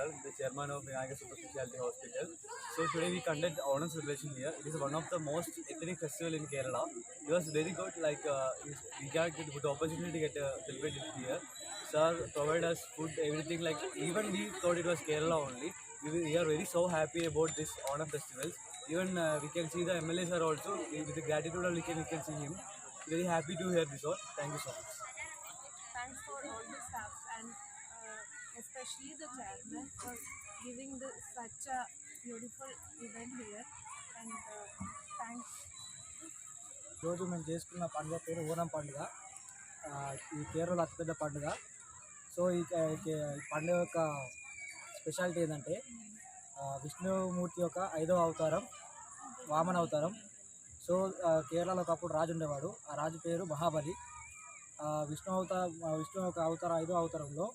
Vishal, the chairman of Vinayaka Super Specialty Hospital. So today we conduct Onam celebration here. It is one of the most ethnic festival in Kerala. It was very good. Like uh, we got good opportunity to get uh, celebrated here. Sir provided us food, everything. Like even we thought it was Kerala only. We, we are very so happy about this Onam festivals. Even uh, we can see the MLAs are also with the gratitude we can we can see him. Very happy to hear this all. Thank you so much. thanks for all the staff and especially the chairman for giving the, such a beautiful event here. And uh, thanks రోజు మేము చేసుకున్న పండుగ పేరు ఓనం పండుగ. ఈ కేరళ అతిపెద్ద పండుగ. So ఈ పండుగ యొక్క స్పెషాలిటీ ఏంటంటే విష్ణుమూర్తి యొక్క ఐదవ అవతారం వామన అవతారం. సో కేరళలో ఒకప్పుడు రాజు ఉండేవాడు. ఆ రాజు పేరు మహాబలి. విష్ణు అవతార విష్ణు యొక్క అవతార ఐదో అవతారంలో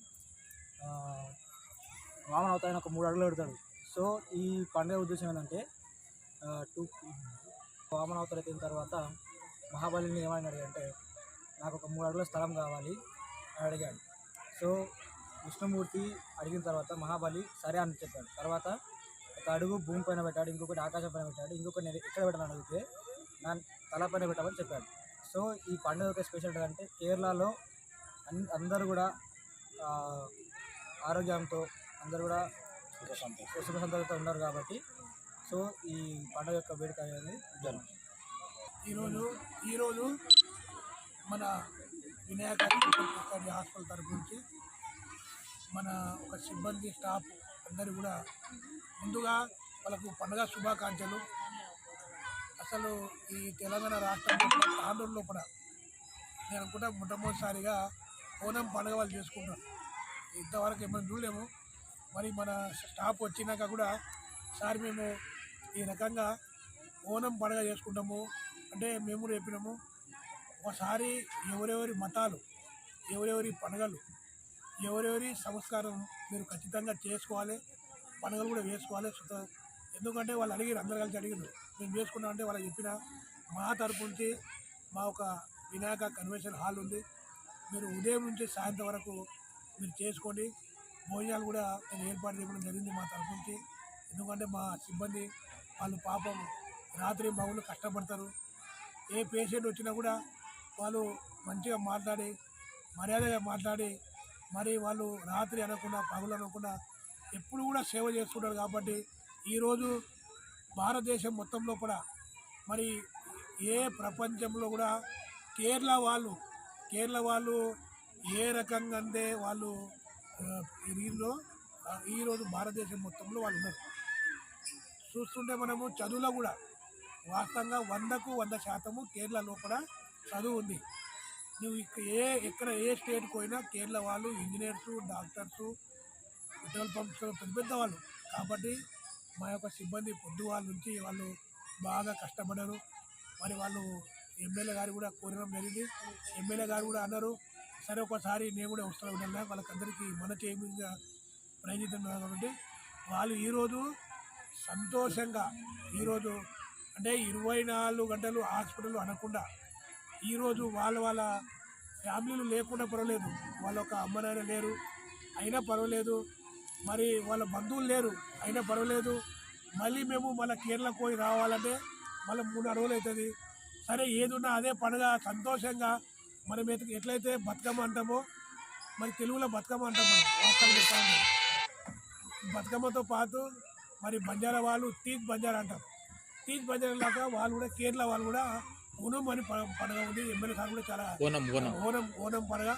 వామన అవతారం ఒక మూడు అడుగులు పెడతాడు. సో ఈ పండుగ ఉద్దేశం ఏంటంటే టూ వామన అవతారం అయిన తర్వాత మహాబలిని ఏమని అడిగాడంటే నాకు ఒక మూడు అడుగుల స్థలం కావాలి అని అడిగాడు. సో విష్ణుమూర్తి అడిగిన తర్వాత మహాబలి సరే అని చెప్పాడు. తర్వాత ఒక అడుగు భూమి పైన పెట్టాడు ఇంకొకటి ఆకాశం పైన పెట్టాడు ఇంకొకటి నేను ఎక్కడ పెట్టాలని అడిగితే నా తల పైన పెట్టమని చెప్పాడు. సో ఈ పండుగ యొక్క స్పెషల్ అంటే కేరళలో అందరూ కూడా ఆరోగ్యంతో అందరూ కూడా సుఖ సంతోషంతో ఉన్నారు కాబట్టి సో ఈ పండుగ యొక్క వేడుక అనేది జరుగుతుంది. ఈరోజు ఈరోజు మన వినాయక హాస్పిటల్ తరఫు నుంచి మన ఒక సిబ్బంది స్టాఫ్ అందరు కూడా ముందుగా వాళ్ళకు పండుగ శుభాకాంక్షలు. అసలు ఈ తెలంగాణ రాష్ట్రంలో లోపల తాండూరు లోపల నేను అనుకుంటా మొట్టమొదటిసారిగా ఓనం పండుగ వాళ్ళు చేసుకుంటారు. ఇంతవరకు ఏమైనా చూడలేము. మరి మన స్టాఫ్ వచ్చినాక కూడా సార్ మేము ఈ రకంగా ఓనం పండగ చేసుకుంటాము. అంటే మేము చెప్పినాము ఒకసారి ఎవరెవరి మతాలు ఎవరెవరి పండుగలు ఎవరెవరి సంస్కారం మీరు ఖచ్చితంగా చేసుకోవాలి పండుగలు కూడా వేసుకోవాలి ఎందుకంటే వాళ్ళు అడిగారు అందరు కలిసి అడిగారు మేము చేసుకున్నాం అంటే వాళ్ళకి చెప్పిన మా తరపు నుంచి మా ఒక వినాయక కన్వెన్షన్ హాల్ ఉంది. మీరు ఉదయం నుంచి సాయంత్రం వరకు మీరు చేసుకోండి. భోజనాలు కూడా నేను ఏర్పాటు చేయడం జరిగింది మా తరపు నుంచి. ఎందుకంటే మా సిబ్బంది వాళ్ళు పాపం రాత్రి మగులు కష్టపడతారు. ఏ పేషెంట్ వచ్చినా కూడా వాళ్ళు మంచిగా మాట్లాడి మర్యాదగా మాట్లాడి మరి వాళ్ళు రాత్రి అనకుండా పగులు అనకుండా ఎప్పుడు కూడా సేవ చేసుకుంటారు కాబట్టి ఈరోజు భారతదేశం మొత్తంలో కూడా మరి ఏ ప్రపంచంలో కూడా కేరళ వాళ్ళు కేరళ వాళ్ళు ఏ రకంగా అందే వాళ్ళు ఆ, దీనిలో ఈరోజు భారతదేశం మొత్తంలో వాళ్ళు ఉన్నారు. చూస్తుంటే మనము చదువులో కూడా వాస్తవంగా వందకు వంద శాతము కేరళ లోపల చదువు ఉంది. నువ్వు ఇక ఏ ఎక్కడ ఏ స్టేట్కి పోయినా కేరళ వాళ్ళు ఇంజనీర్సు డాక్టర్సు పెట్రోల్ పంప్స్ పెద్ద పెద్ద వాళ్ళు. కాబట్టి మా యొక్క సిబ్బంది పొద్దు వాళ్ళ నుంచి వాళ్ళు బాగా కష్టపడరు. మరి వాళ్ళు ఎమ్మెల్యే గారు కూడా కోరడం జరిగింది. ఎమ్మెల్యే గారు కూడా అన్నారు సరే ఒకసారి నేను కూడా వస్తాను ఉండాలి వాళ్ళకందరికీ మన చేయంగా ప్రయత్నిస్తున్నారు కాబట్టి వాళ్ళు ఈరోజు సంతోషంగా ఈరోజు అంటే ఇరవై నాలుగు గంటలు హాస్పిటల్ అనకుండా ఈరోజు వాళ్ళ వాళ్ళ ఫ్యామిలీలు లేకుండా పర్వాలేదు. వాళ్ళ ఒక అమ్మ లేరు అయినా పర్వాలేదు. మరి వాళ్ళ బంధువులు లేరు అయినా పర్వాలేదు. మళ్ళీ మేము మళ్ళీ కేరళకు పోయి రావాలంటే మళ్ళీ మూడు అడుగులు అవుతుంది. సరే ఏదున్నా అదే పండుగ సంతోషంగా మనం ఎట్లయితే బతుకమ్మ అంటామో మరి తెలుగులో బతుకమ్మ అంటాం మనం బతుకమ్మతో పాటు మరి బంజారా వాళ్ళు తీజ్ బంజారా అంటారు. తీజ్ బంజారా లాగా వాళ్ళు కూడా కేరళ వాళ్ళు కూడా ఓనం అని పండుగ ఉంది. ఎమ్మెల్యే సార్ కూడా చాలా ఓనం ఓనం ఓనం పండుగ.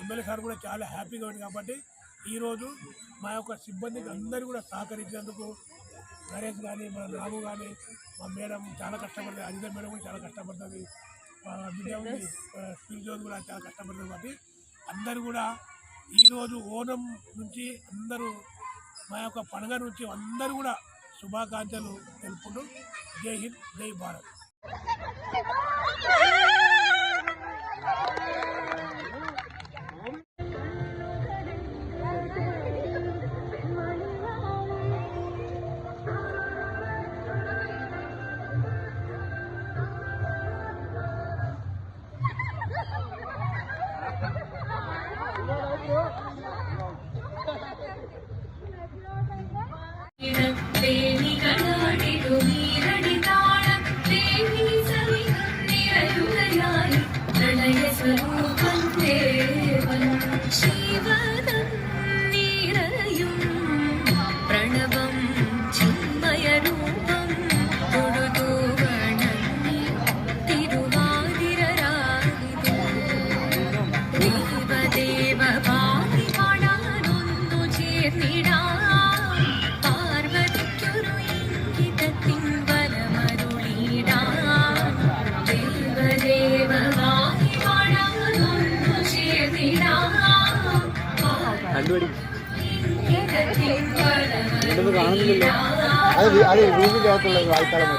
ఎమ్మెల్యే సార్ కూడా చాలా హ్యాపీగా ఉంది కాబట్టి ఈరోజు మా యొక్క సిబ్బందికి అందరూ కూడా సహకరించినందుకు నరేష్ కానీ మన రాము కానీ మా మేడం చాలా కష్టపడుతుంది అనిత మేడం కూడా చాలా కష్టపడుతుంది బిడ్డ ఉంది. స్కిల్ జోన్ కూడా చాలా కష్టపడుతుంది కాబట్టి అందరూ కూడా ఈరోజు ఓనం నుంచి అందరూ మా యొక్క పండుగ నుంచి అందరూ కూడా శుభాకాంక్షలు తెలుపుకుంటూ జై హింద్ జై భారత్. പരിപാടി കാണുന്നില്ലല്ലോ. അത് അത് വീടിന്റെ അകത്തുള്ള വായിക്കാളം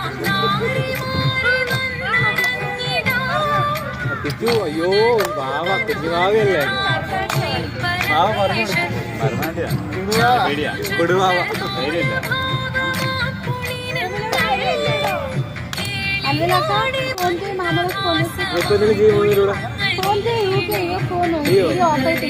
തിരിച്ചു അയ്യോ ബാവ കുഞ്ഞുബാവയല്ലേ ബാവ പറഞ്ഞു ഫോൺ ചെയ്യൂട്ടോ ഫോൺ ഓപ്പറേറ്റ്